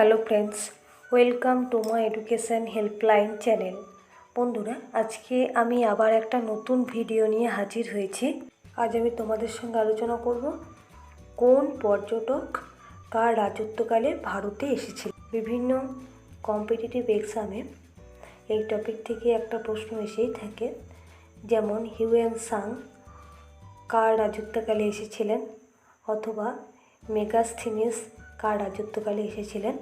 Hello friends, welcome to my education helpline channel. বন্ধুরা, আজকে আমি আবার একটা নতুন ভিডিও নিয়ে হাজির হয়েছি। আজ আমি তোমাদের সঙ্গে আলোচনা করব কোন পর্যটক কার রাজত্বকালে ভারতে এসেছিল। বিভিন্ন কম্পিটিটিভ এক্সামে এই টপিক থেকে একটা প্রশ্ন এসেই থাকে, যেমন হিউয়েন সাং কার রাজত্বকালে এসেছিলেন? অথবা মেগাস্থিনিস কার রাজত্বকালে এসেছিলেন?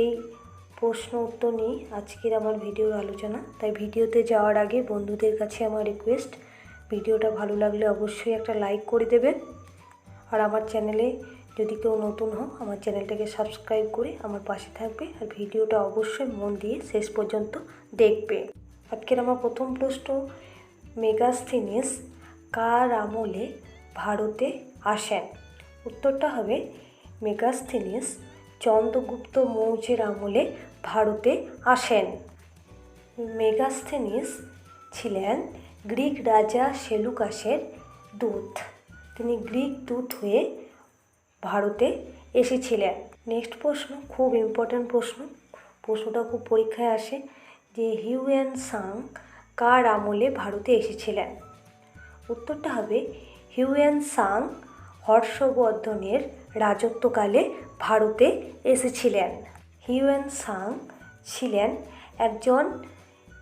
এই প্রশ্ন উত্তর নিয়ে আজকের আমার ভিডিওর আলোচনা। তাই ভিডিওতে যাওয়ার আগে বন্ধুদের কাছে আমার রিকোয়েস্ট ভিডিওটা ভালো লাগলে অবশ্যই একটা লাইক করে দেবেন। আর আমার চ্যানেলে যদি কেউ নতুন হও, আমার চ্যানেলটাকে সাবস্ক্রাইব করে আমার পাশে থাকবে আর ভিডিওটা অবশ্যই মন দিয়ে শেষ পর্যন্ত দেখবে। আজকের আমার প্রথম প্রশ্ন মেগাস্থিনিস কার আমলে ভারতে আসেন? উত্তরটা হবে মেগাস্থিনিস চন্দ্রগুপ্ত মৌর্যের আমলে ভারতে আসেন। মেগাস্থেনিস ছিলেন গ্রিক রাজা সেলুকাসের দূত। তিনি গ্রিক দূত হয়ে ভারতে এসেছিলেন। নেক্সট প্রশ্ন, খুব ইম্পর্ট্যান্ট প্রশ্ন। প্রশ্নটা খুব পরীক্ষায় আসে যে হিউয়েন সাং কার আমলে ভারতে এসেছিলেন? উত্তরটা হবে হিউয়েন সাং হর্ষবর্ধনের রাজত্বকালে ভারতে এসেছিলেন। হিউয়েন সাং ছিলেন একজন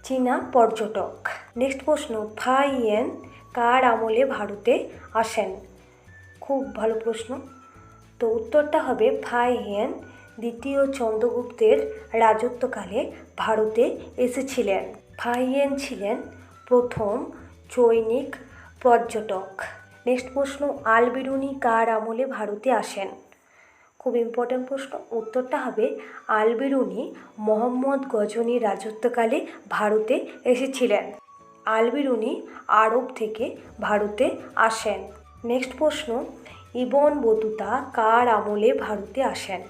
চীনা পর্যটক। নেক্সট প্রশ্ন ফাইয়েন কার আমলে ভারতে আসেন? খুব ভালো প্রশ্ন। তো উত্তরটা হবে ফাইয়েন দ্বিতীয় চন্দ্রগুপ্তের রাজত্বকালে ভারতে এসেছিলেন। ফাইয়েন ছিলেন প্রথম চৈনিক পর্যটক। নেক্সট প্রশ্ন, আলবিরুনি কার আমলে ভারতে আসেন? খুব ইম্পর্ট্যান্ট প্রশ্ন। উত্তরটা হবে, আলবিরুনি মোহাম্মদ গজনীর রাজত্বকালে ভারতে এসেছিলেন। আলবিরুনি আরব থেকে ভারতে আসেন। নেক্সট প্রশ্ন, ইবন বতুতা কার আমলে ভারতে আসেন?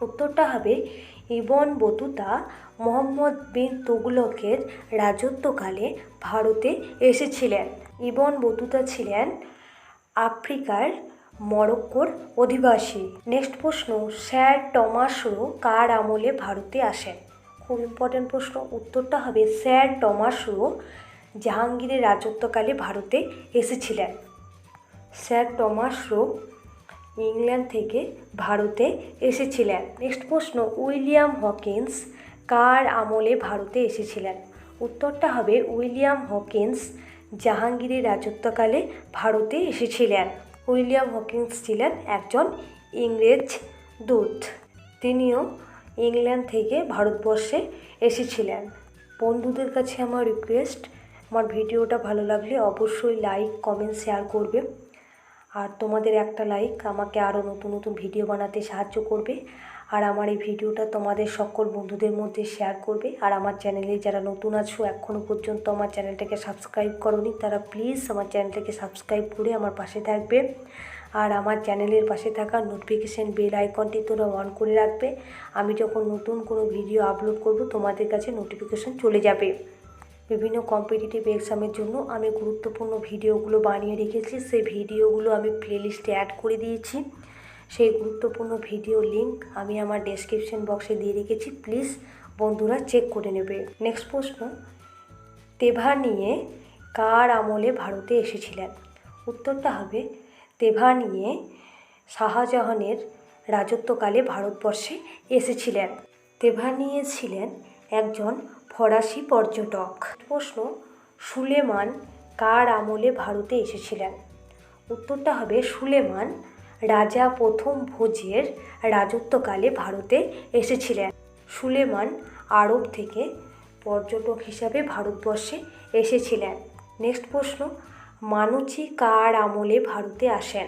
উত্তরটা হবে, ইবন বতুতা মোহাম্মদ বিন তুগলকের রাজত্বকালে ভারতে এসেছিলেন। ইবন বতুতা ছিলেন আফ্রিকার মরক্কোর অধিবাসী। নেক্সট প্রশ্ন, স্যার টমাসো কার আমলে ভারতে আসেন? খুব ইম্পর্ট্যান্ট প্রশ্ন। উত্তরটা হবে স্যার টমাসো জাহাঙ্গীরের রাজত্বকালে ভারতে এসেছিলেন। স্যার টমাসো ইংল্যান্ড থেকে ভারতে এসেছিলেন। নেক্সট প্রশ্ন, উইলিয়াম হকিন্স কার আমলে ভারতে এসেছিলেন? উত্তরটা হবে উইলিয়াম হকিন্স, জাহাঙ্গীরের রাজত্বকালে ভারতে এসেছিলেন। উইলিয়াম হকিন্স ছিলেন একজন ইংরেজ দূত। তিনিও ইংল্যান্ড থেকে ভারতবর্ষে এসেছিলেন। বন্ধুদের কাছে আমার রিকোয়েস্ট আমার ভিডিওটা ভালো লাগলে অবশ্যই লাইক কমেন্ট শেয়ার করবে। আর তোমাদের একটা লাইক আমাকে আরও নতুন নতুন ভিডিও বানাতে সাহায্য করবে। আর আমার এই ভিডিওটা তোমাদের সকল বন্ধুদের মধ্যে শেয়ার করবে। আর আমার চ্যানেলে যারা নতুন আছো এখনও পর্যন্ত আমার চ্যানেলটাকে সাবস্ক্রাইব করনি, তারা প্লিজ আমার চ্যানেলটাকে সাবস্ক্রাইব করে আমার পাশে থাকবে। আর আমার চ্যানেলের পাশে থাকা নোটিফিকেশান বেল আইকনটি তোরা অন করে রাখবে। আমি যখন নতুন কোনো ভিডিও আপলোড করব, তোমাদের কাছে নোটিফিকেশান চলে যাবে। বিভিন্ন কম্পিটিটিভ এক্সামের জন্য আমি গুরুত্বপূর্ণ ভিডিওগুলো বানিয়ে রেখেছি। সেই ভিডিওগুলো আমি প্লেলিস্টে অ্যাড করে দিয়েছি। সেই গুরুত্বপূর্ণ ভিডিও লিঙ্ক আমি আমার ডেসক্রিপশন বক্সে দিয়ে রেখেছি। প্লিজ বন্ধুরা চেক করে নেবে। নেক্সট প্রশ্ন তেভা নিয়ে কার আমলে ভারতে এসেছিলেন? উত্তরটা হবে তেভা নিয়ে শাহজাহানের রাজত্বকালে ভারতবর্ষে এসেছিলেন। তেভা নিয়ে ছিলেন একজন ফরাসি পর্যটক। প্রশ্ন, সুলেমান কার আমলে ভারতে এসেছিলেন? উত্তরটা হবে, সুলেমান রাজা প্রথম ভোজের রাজত্বকালে ভারতে এসেছিলেন। সুলেমান আরব থেকে পর্যটক হিসাবে ভারতবর্ষে এসেছিলেন। নেক্সট প্রশ্ন, মানুচি কার আমলে ভারতে আসেন?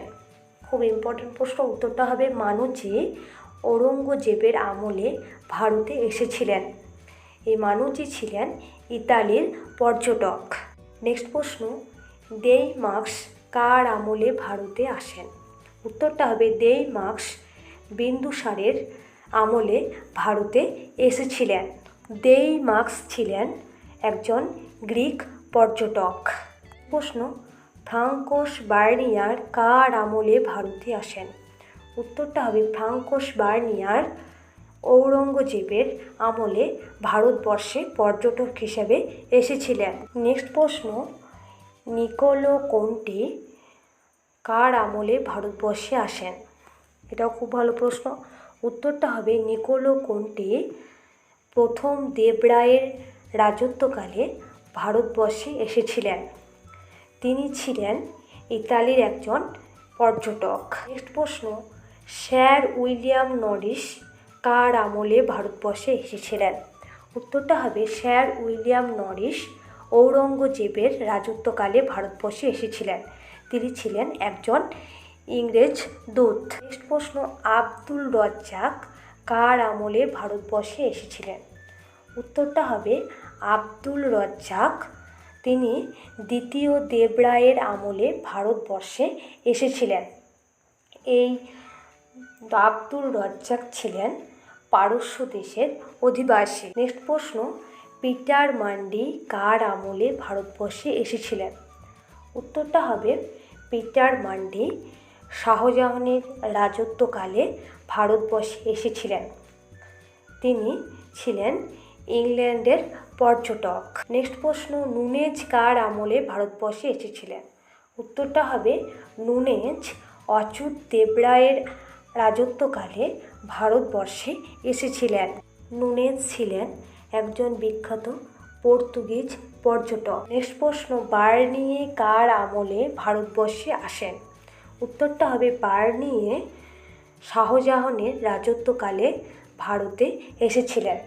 খুব ইম্পর্টেন্ট প্রশ্ন, উত্তরটা হবে মানুচি ঔরঙ্গজেবের আমলে ভারতে এসেছিলেন। এই মানুচি ছিলেন ইতালির পর্যটক। নেক্সট প্রশ্ন, দেই মার্কস কার আমলে ভারতে আসেন? উত্তরটা হবে দেই মার্কস বিন্দুসারের আমলে ভারতে এসেছিলেন। দেই মার্কস ছিলেন একজন গ্রিক পর্যটক। প্রশ্ন, ফ্রাঙ্কোস বার্নিয়ার কার আমলে ভারতে আসেন? উত্তরটা হবে ফ্রাঙ্কোস বার্নিয়ার ঔরঙ্গজেবের আমলে ভারতবর্ষে পর্যটক হিসেবে এসেছিলেন। নেক্সট প্রশ্ন, নিকোলো কোন্টি কার আমলে ভারতবর্ষে আসেন? এটাও খুব ভালো প্রশ্ন। উত্তরটা হবে নিকোলো কোন্টি। প্রথম দেবরায়ের রাজত্বকালে ভারতবর্ষে এসেছিলেন। তিনি ছিলেন ইতালির একজন পর্যটক। নেক্সট প্রশ্ন, স্যার উইলিয়াম নরিস কার আমলে ভারতবর্ষে এসেছিলেন? উত্তরটা হবে স্যার উইলিয়াম নরিস ঔরঙ্গজেবের রাজত্বকালে ভারতবর্ষে এসেছিলেন। তিনি ছিলেন একজন ইংরেজ দূত। নেক্সট প্রশ্ন, আব্দুল রজ্জাক কার আমলে ভারতবর্ষে এসেছিলেন? উত্তরটা হবে আব্দুল রজ্জাক। তিনি দ্বিতীয় দেবরায়ের আমলে ভারতবর্ষে এসেছিলেন। এই আব্দুল রজ্জাক ছিলেন পারস্য দেশের অধিবাসী। নেক্সট প্রশ্ন, পিটার মান্ডি কার আমলে ভারতবর্ষে এসেছিলেন? উত্তরটা হবে পিটার মান্ডি শাহজাহানের রাজত্বকালে ভারতবর্ষে এসেছিলেন। তিনি ছিলেন ইংল্যান্ডের পর্যটক। নেক্সট প্রশ্ন, নুনেজ কার আমলে ভারতবর্ষে এসেছিলেন? উত্তরটা হবে, নুনেজ অচ্যুত দেবরায়ের রাজত্বকালে ভারতবর্ষে এসেছিলেন। নুনেজ ছিলেন একজন বিখ্যাত পর্তুগিজ পর্যটক। নেক্সট প্রশ্ন বার্নিয়ে কার আমলে ভারতবর্ষে আসেন? উত্তরটা হবে বার্নিয়ে শাহজাহানের রাজত্বকালে ভারতে এসেছিলেন।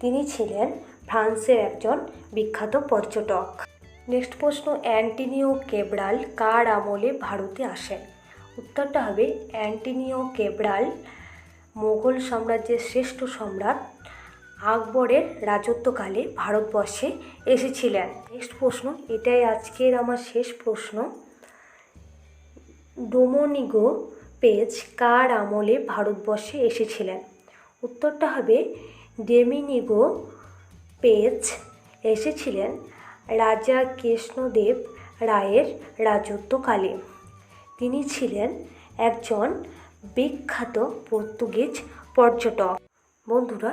তিনি ছিলেন ফ্রান্সের একজন বিখ্যাত পর্যটক। নেক্সট প্রশ্ন অ্যান্টিনিও কেব্রাল কার আমলে ভারতে আসেন? উত্তরটা হবে অ্যান্টিনিও কেব্রাল মোগল সাম্রাজ্যের শ্রেষ্ঠ সম্রাট আকবরের রাজত্বকালে ভারতবর্ষে এসেছিলেন। নেক্সট প্রশ্ন, এটাই আজকের আমার শেষ প্রশ্ন। ডোমোনিগো পেজ কার আমলে ভারতবর্ষে এসেছিলেন? উত্তরটা হবে, ডেমিনিগো পেজ এসেছিলেন রাজা কৃষ্ণদেব রায়ের রাজত্বকালে। তিনি ছিলেন একজন বিখ্যাত পর্তুগিজ পর্যটক। বন্ধুরা